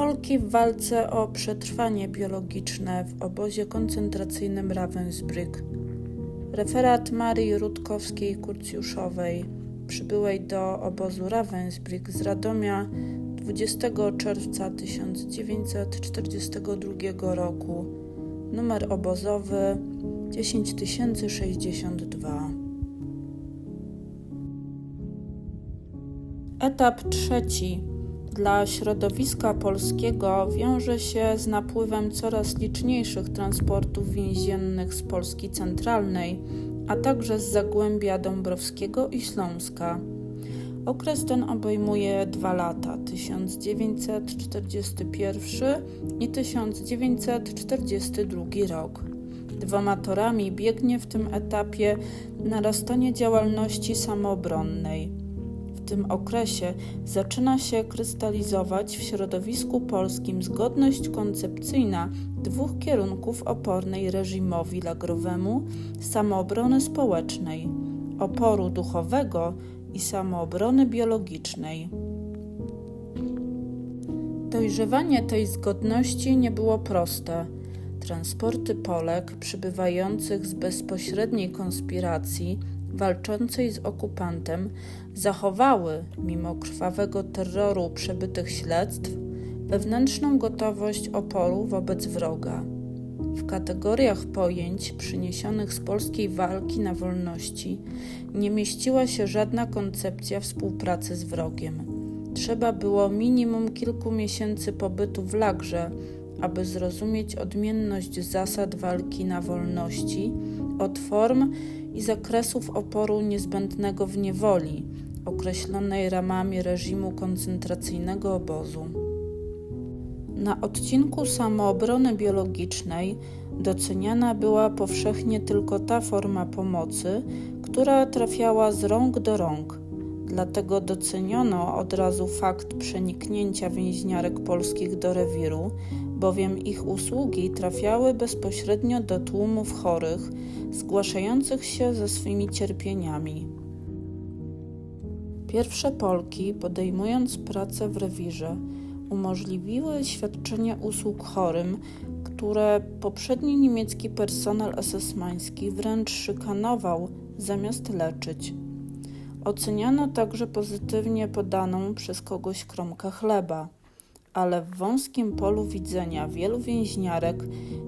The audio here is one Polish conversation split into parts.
Polki w walce o przetrwanie biologiczne w obozie koncentracyjnym Ravensbrück. Referat Marii Rutkowskiej-Kurcjuszowej, przybyłej do obozu Ravensbrück z Radomia 20 czerwca 1942 roku, numer obozowy 10062. Etap trzeci dla środowiska polskiego wiąże się z napływem coraz liczniejszych transportów więziennych z Polski centralnej, a także z Zagłębia Dąbrowskiego i Śląska. Okres ten obejmuje dwa lata 1941 i 1942 rok. Dwoma torami biegnie w tym etapie narastanie działalności samoobronnej tym okresie zaczyna się krystalizować w środowisku polskim zgodność koncepcyjna dwóch kierunków opornej reżimowi lagrowemu samoobrony społecznej, oporu duchowego i samoobrony biologicznej. Dojrzewanie tej zgodności nie było proste. Transporty Polek przybywających z bezpośredniej konspiracji walczącej z okupantem zachowały, mimo krwawego terroru przebytych śledztw, wewnętrzną gotowość oporu wobec wroga. W kategoriach pojęć przyniesionych z polskiej walki na wolności nie mieściła się żadna koncepcja współpracy z wrogiem. Trzeba było minimum kilku miesięcy pobytu w lagrze, aby zrozumieć odmienność zasad walki na wolności od form i zakresów oporu niezbędnego w niewoli, określonej ramami reżimu koncentracyjnego obozu. Na odcinku samoobrony biologicznej doceniana była powszechnie tylko ta forma pomocy, która trafiała z rąk do rąk. Dlatego doceniono od razu fakt przeniknięcia więźniarek polskich do rewiru, bowiem ich usługi trafiały bezpośrednio do tłumów chorych, zgłaszających się ze swymi cierpieniami. Pierwsze Polki, podejmując pracę w rewirze, umożliwiły świadczenie usług chorym, które poprzedni niemiecki personel esesmański wręcz szykanował zamiast leczyć. Oceniano także pozytywnie podaną przez kogoś kromkę chleba ale w wąskim polu widzenia wielu więźniarek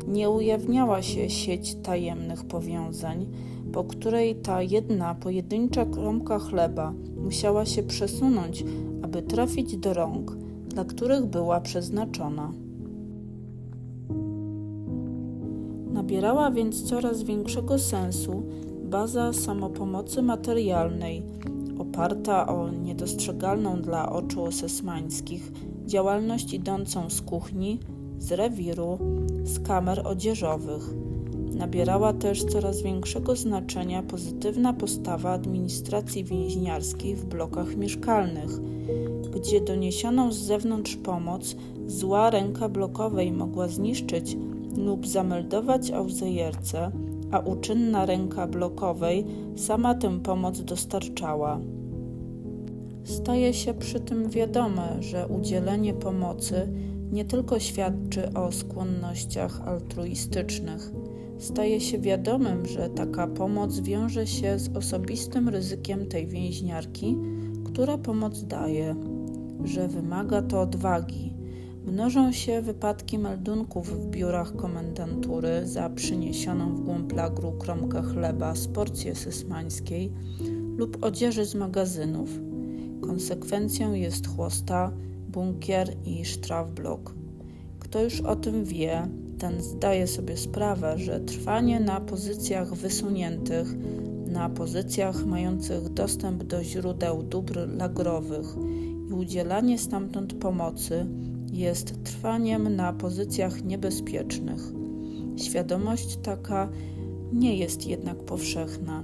nie ujawniała się sieć tajemnych powiązań, po której ta jedna pojedyncza kromka chleba musiała się przesunąć, aby trafić do rąk, dla których była przeznaczona. Nabierała więc coraz większego sensu baza samopomocy materialnej, oparta o niedostrzegalną dla oczu osesmańskich działalność idącą z kuchni, z rewiru, z kamer odzieżowych. Nabierała też coraz większego znaczenia pozytywna postawa administracji więźniarskiej w blokach mieszkalnych, gdzie doniesioną z zewnątrz pomoc zła ręka blokowej mogła zniszczyć lub zameldować auzejerce, a uczynna ręka blokowej sama tę pomoc dostarczała. Staje się przy tym wiadome, że udzielenie pomocy nie tylko świadczy o skłonnościach altruistycznych, staje się wiadomym, że taka pomoc wiąże się z osobistym ryzykiem tej więźniarki, która pomoc daje, że wymaga to odwagi. Mnożą się wypadki meldunków w biurach komendantury za przyniesioną w głąb lagru kromkę chleba z porcji sysmańskiej lub odzieży z magazynów Konsekwencją jest chłosta, bunkier i sztrafblok. Kto już o tym wie, ten zdaje sobie sprawę, że trwanie na pozycjach wysuniętych, na pozycjach mających dostęp do źródeł dóbr lagrowych i udzielanie stamtąd pomocy jest trwaniem na pozycjach niebezpiecznych. Świadomość taka nie jest jednak powszechna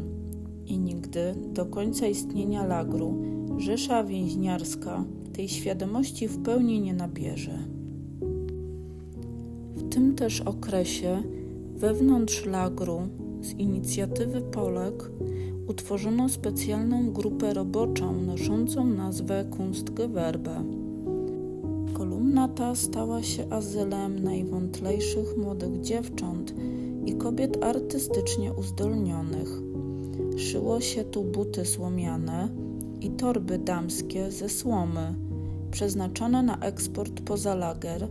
i nigdy do końca istnienia lagru Rzesza więźniarska tej świadomości w pełni nie nabierze. W tym też okresie wewnątrz lagru z inicjatywy Polek utworzono specjalną grupę roboczą noszącą nazwę Kunstgewerbe. Kolumna ta stała się azylem najwątlejszych młodych dziewcząt i kobiet artystycznie uzdolnionych. Szyło się tu buty słomiane i torby damskie ze słomy, przeznaczone na eksport poza lager,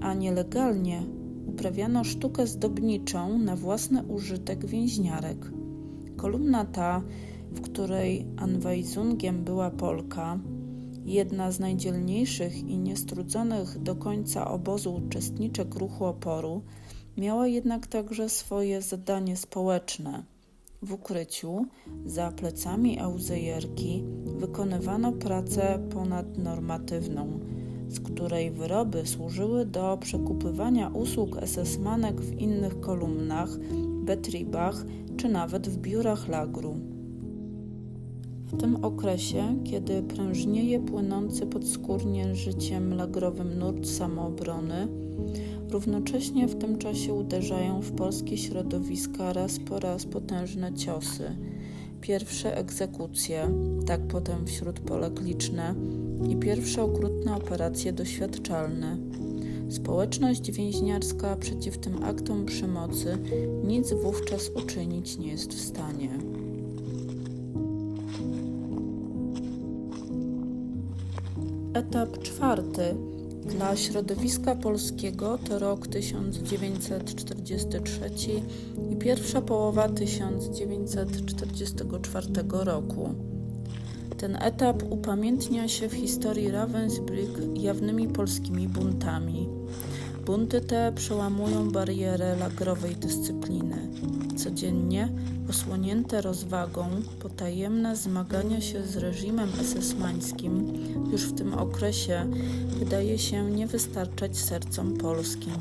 a nielegalnie uprawiano sztukę zdobniczą na własny użytek więźniarek. Kolumna ta, w której Anweisungiem była Polka, jedna z najdzielniejszych i niestrudzonych do końca obozu uczestniczek ruchu oporu, miała jednak także swoje zadanie społeczne. W ukryciu, za plecami auzejerki, wykonywano pracę ponadnormatywną, z której wyroby służyły do przekupywania usług SS-manek w innych kolumnach, betribach czy nawet w biurach lagru. W tym okresie, kiedy prężnieje płynący podskórnie życiem lagrowym nurt samoobrony, równocześnie w tym czasie uderzają w polskie środowiska raz po raz potężne ciosy. Pierwsze egzekucje, tak potem wśród Polek liczne, i pierwsze okrutne operacje doświadczalne. Społeczność więźniarska przeciw tym aktom przemocy nic wówczas uczynić nie jest w stanie. Etap czwarty dla środowiska polskiego to rok 1943 i pierwsza połowa 1944 roku. Ten etap upamiętnia się w historii Ravensbrück jawnymi polskimi buntami. Bunty te przełamują barierę lagrowej dyscypliny. Codziennie, osłonięte rozwagą, potajemne zmagania się z reżimem esesmańskim już w tym okresie wydaje się nie wystarczać sercom polskim.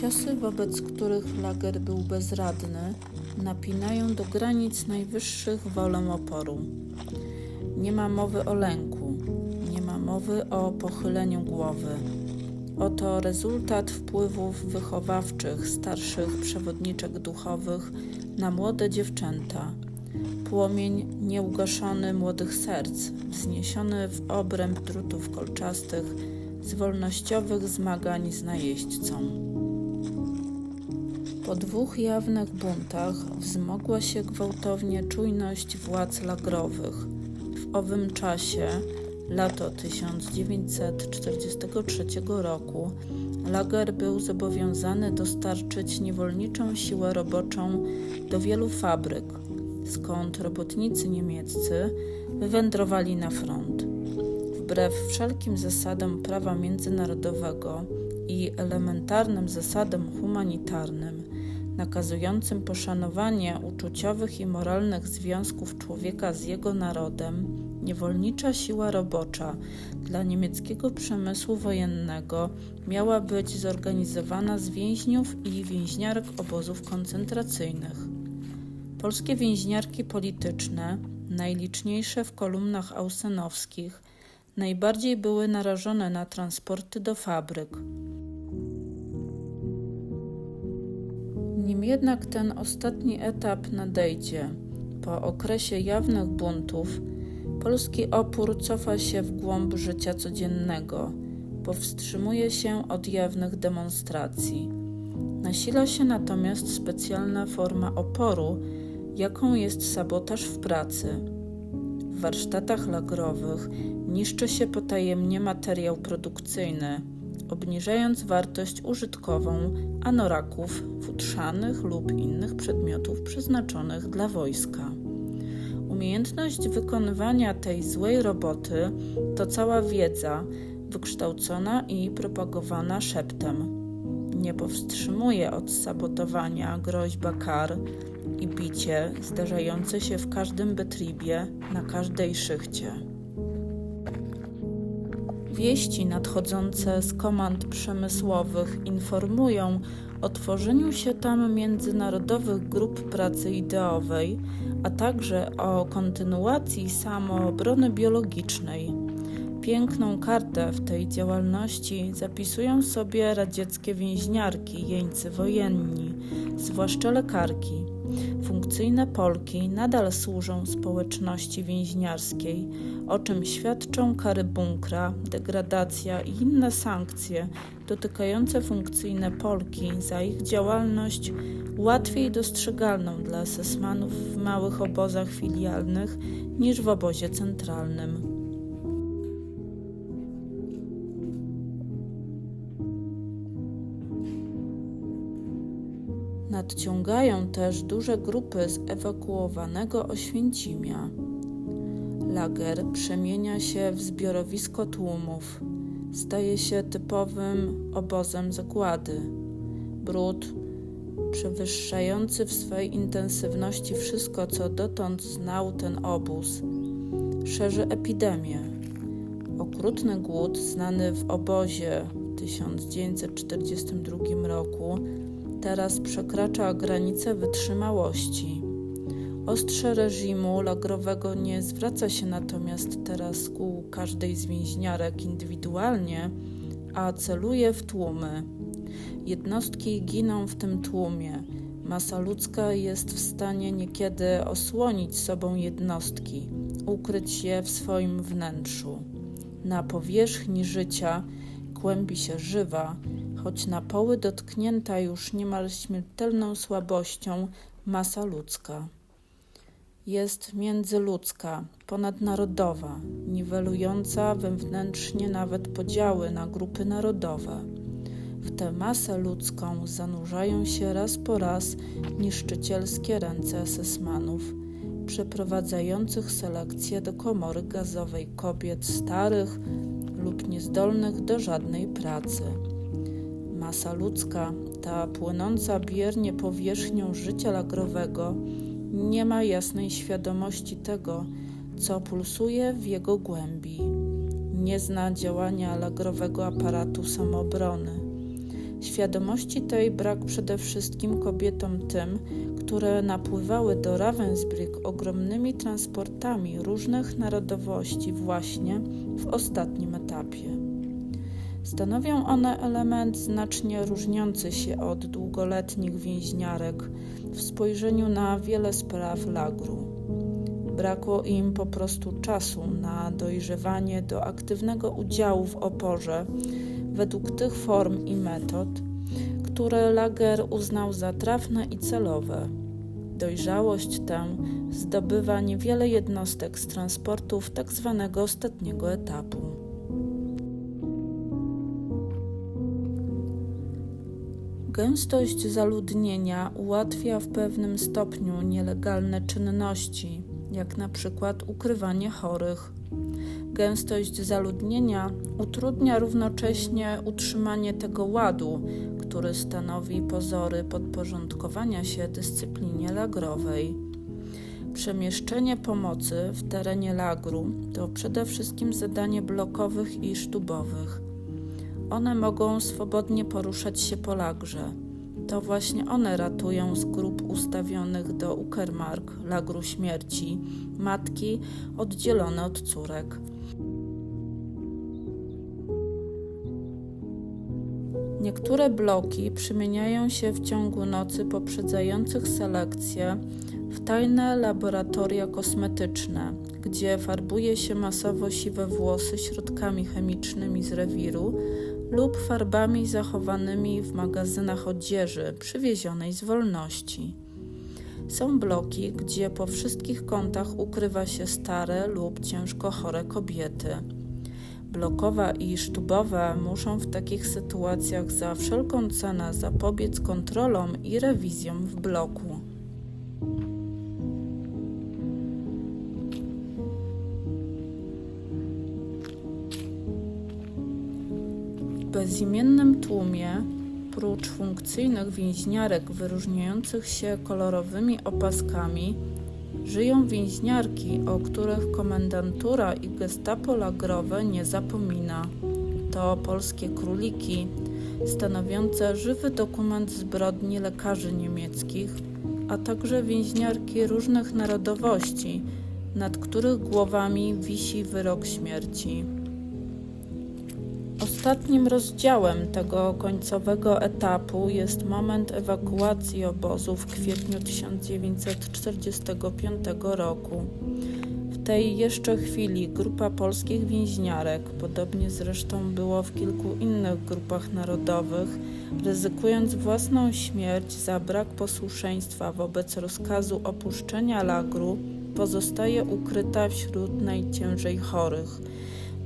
Ciosy, wobec których lager był bezradny, napinają do granic najwyższych wolę oporu. Nie ma mowy o lęku, nie ma mowy o pochyleniu głowy. Oto rezultat wpływów wychowawczych starszych przewodniczek duchowych na młode dziewczęta. Płomień nieugaszony młodych serc, wzniesiony w obręb drutów kolczastych z wolnościowych zmagań z najeźdźcą. Po dwóch jawnych buntach wzmogła się gwałtownie czujność władz lagrowych. W owym czasie lato 1943 roku lager był zobowiązany dostarczyć niewolniczą siłę roboczą do wielu fabryk, skąd robotnicy niemieccy wywędrowali na front. Wbrew wszelkim zasadom prawa międzynarodowego i elementarnym zasadom humanitarnym, nakazującym poszanowanie uczuciowych i moralnych związków człowieka z jego narodem, niewolnicza siła robocza dla niemieckiego przemysłu wojennego miała być zorganizowana z więźniów i więźniarek obozów koncentracyjnych. Polskie więźniarki polityczne, najliczniejsze w kolumnach ausenowskich, najbardziej były narażone na transporty do fabryk. Nim jednak ten ostatni etap nadejdzie, po okresie jawnych buntów, polski opór cofa się w głąb życia codziennego, powstrzymuje się od jawnych demonstracji. Nasila się natomiast specjalna forma oporu, jaką jest sabotaż w pracy. W warsztatach lagrowych niszczy się potajemnie materiał produkcyjny, obniżając wartość użytkową anoraków, futrzanych lub innych przedmiotów przeznaczonych dla wojska. Umiejętność wykonywania tej złej roboty to cała wiedza, wykształcona i propagowana szeptem. Nie powstrzymuje od sabotowania groźba kar i bicie zdarzające się w każdym betribie, na każdej szychcie. Wieści nadchodzące z komand przemysłowych informują o tworzeniu się tam międzynarodowych grup pracy ideowej, a także o kontynuacji samoobrony biologicznej. Piękną kartę w tej działalności zapisują sobie radzieckie więźniarki, jeńcy wojenni, zwłaszcza lekarki. Funkcyjne Polki nadal służą społeczności więźniarskiej, o czym świadczą kary bunkra, degradacja i inne sankcje dotykające funkcyjne Polki za ich działalność łatwiej dostrzegalną dla esesmanów w małych obozach filialnych niż w obozie centralnym. Nadciągają też duże grupy z ewakuowanego Oświęcimia. Lager przemienia się w zbiorowisko tłumów. Staje się typowym obozem zagłady. Brud, przewyższający w swej intensywności wszystko, co dotąd znał ten obóz, szerzy epidemię. Okrutny głód, znany w obozie w 1942 roku, teraz przekracza granice wytrzymałości. Ostrze reżimu lagrowego nie zwraca się natomiast teraz ku każdej z więźniarek indywidualnie, a celuje w tłumy. Jednostki giną w tym tłumie. Masa ludzka jest w stanie niekiedy osłonić sobą jednostki, ukryć je w swoim wnętrzu. Na powierzchni życia kłębi się żywa, choć na poły dotknięta już niemal śmiertelną słabością masa ludzka. Jest międzyludzka, ponadnarodowa, niwelująca wewnętrznie nawet podziały na grupy narodowe. W tę masę ludzką zanurzają się raz po raz niszczycielskie ręce esesmanów, przeprowadzających selekcję do komory gazowej kobiet starych lub niezdolnych do żadnej pracy. Masa ludzka, ta płynąca biernie powierzchnią życia lagrowego, nie ma jasnej świadomości tego, co pulsuje w jego głębi. Nie zna działania lagrowego aparatu samoobrony. Świadomości tej brak przede wszystkim kobietom tym, które napływały do Ravensbrück ogromnymi transportami różnych narodowości właśnie w ostatnim etapie. Stanowią one element znacznie różniący się od długoletnich więźniarek w spojrzeniu na wiele spraw lagru. Brakło im po prostu czasu na dojrzewanie do aktywnego udziału w oporze według tych form i metod, które lager uznał za trafne i celowe. Dojrzałość tę zdobywa niewiele jednostek z transportów tzw. Tak ostatniego etapu. Gęstość zaludnienia ułatwia w pewnym stopniu nielegalne czynności, jak na przykład ukrywanie chorych. Gęstość zaludnienia utrudnia równocześnie utrzymanie tego ładu, który stanowi pozory podporządkowania się dyscyplinie lagrowej. Przemieszczenie pomocy w terenie lagru to przede wszystkim zadanie blokowych i sztubowych. One mogą swobodnie poruszać się po lagrze. To właśnie one ratują z grup ustawionych do Uckermark, lagru śmierci, matki oddzielone od córek. Niektóre bloki przemieniają się w ciągu nocy poprzedzających selekcję w tajne laboratoria kosmetyczne, gdzie farbuje się masowo siwe włosy środkami chemicznymi z rewiru lub farbami zachowanymi w magazynach odzieży przywiezionej z wolności. Są bloki, gdzie po wszystkich kątach ukrywa się stare lub ciężko chore kobiety. Blokowa i sztubowe muszą w takich sytuacjach za wszelką cenę zapobiec kontrolom i rewizjom w bloku. bezimiennym tłumie, prócz funkcyjnych więźniarek wyróżniających się kolorowymi opaskami, żyją więźniarki, o których komendantura i gestapo lagrowe nie zapomina. To polskie króliki, stanowiące żywy dokument zbrodni lekarzy niemieckich, a także więźniarki różnych narodowości, nad których głowami wisi wyrok śmierci. Ostatnim rozdziałem tego końcowego etapu jest moment ewakuacji obozu w kwietniu 1945 roku. W tej jeszcze chwili grupa polskich więźniarek, podobnie zresztą było w kilku innych grupach narodowych, ryzykując własną śmierć za brak posłuszeństwa wobec rozkazu opuszczenia lagru, pozostaje ukryta wśród najciężej chorych,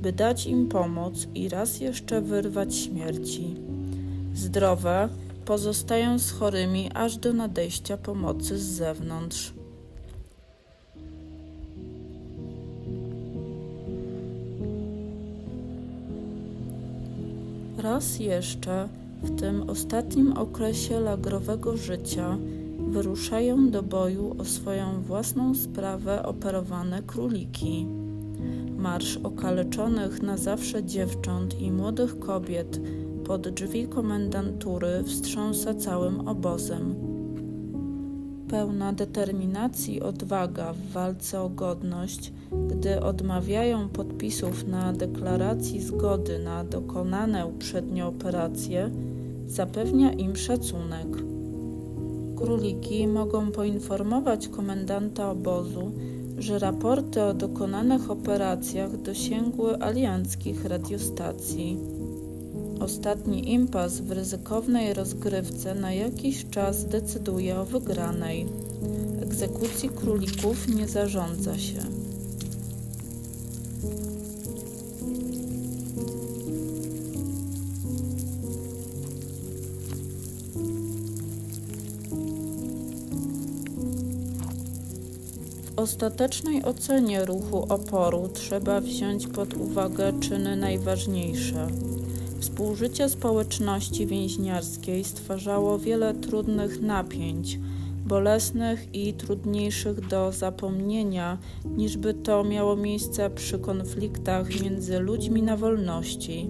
by dać im pomoc i raz jeszcze wyrwać śmierci. Zdrowe pozostają z chorymi aż do nadejścia pomocy z zewnątrz. Raz jeszcze w tym ostatnim okresie lagrowego życia wyruszają do boju o swoją własną sprawę operowane króliki. Marsz okaleczonych na zawsze dziewcząt i młodych kobiet pod drzwi komendantury wstrząsa całym obozem. Pełna determinacji odwaga w walce o godność, gdy odmawiają podpisów na deklaracji zgody na dokonane uprzednio operacje, zapewnia im szacunek. Króliki mogą poinformować komendanta obozu, że raporty o dokonanych operacjach dosięgły alianckich radiostacji. Ostatni impas w ryzykownej rozgrywce na jakiś czas decyduje o wygranej. Egzekucji królików nie zarządza się. Ostatecznej ocenie ruchu oporu trzeba wziąć pod uwagę czyny najważniejsze. Współżycie społeczności więźniarskiej stwarzało wiele trudnych napięć, bolesnych i trudniejszych do zapomnienia, niż by to miało miejsce przy konfliktach między ludźmi na wolności.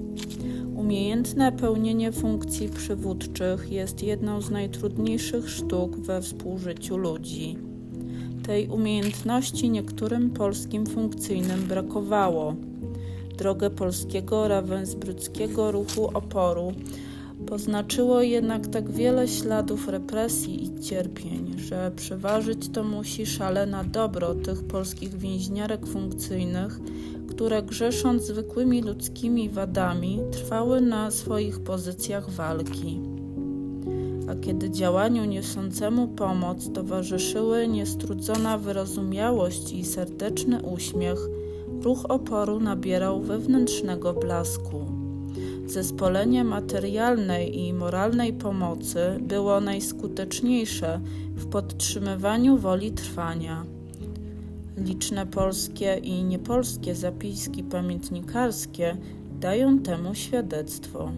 Umiejętne pełnienie funkcji przywódczych jest jedną z najtrudniejszych sztuk we współżyciu ludzi. Tej umiejętności niektórym polskim funkcyjnym brakowało. Drogę polskiego rawensbruckiego ruchu oporu poznaczyło jednak tak wiele śladów represji i cierpień, że przeważyć to musi szalena dobro tych polskich więźniarek funkcyjnych, które grzesząc zwykłymi ludzkimi wadami trwały na swoich pozycjach walki a kiedy działaniu niosącemu pomoc towarzyszyły niestrudzona wyrozumiałość i serdeczny uśmiech, ruch oporu nabierał wewnętrznego blasku. Zespolenie materialnej i moralnej pomocy było najskuteczniejsze w podtrzymywaniu woli trwania. Liczne polskie i niepolskie zapiski pamiętnikarskie dają temu świadectwo.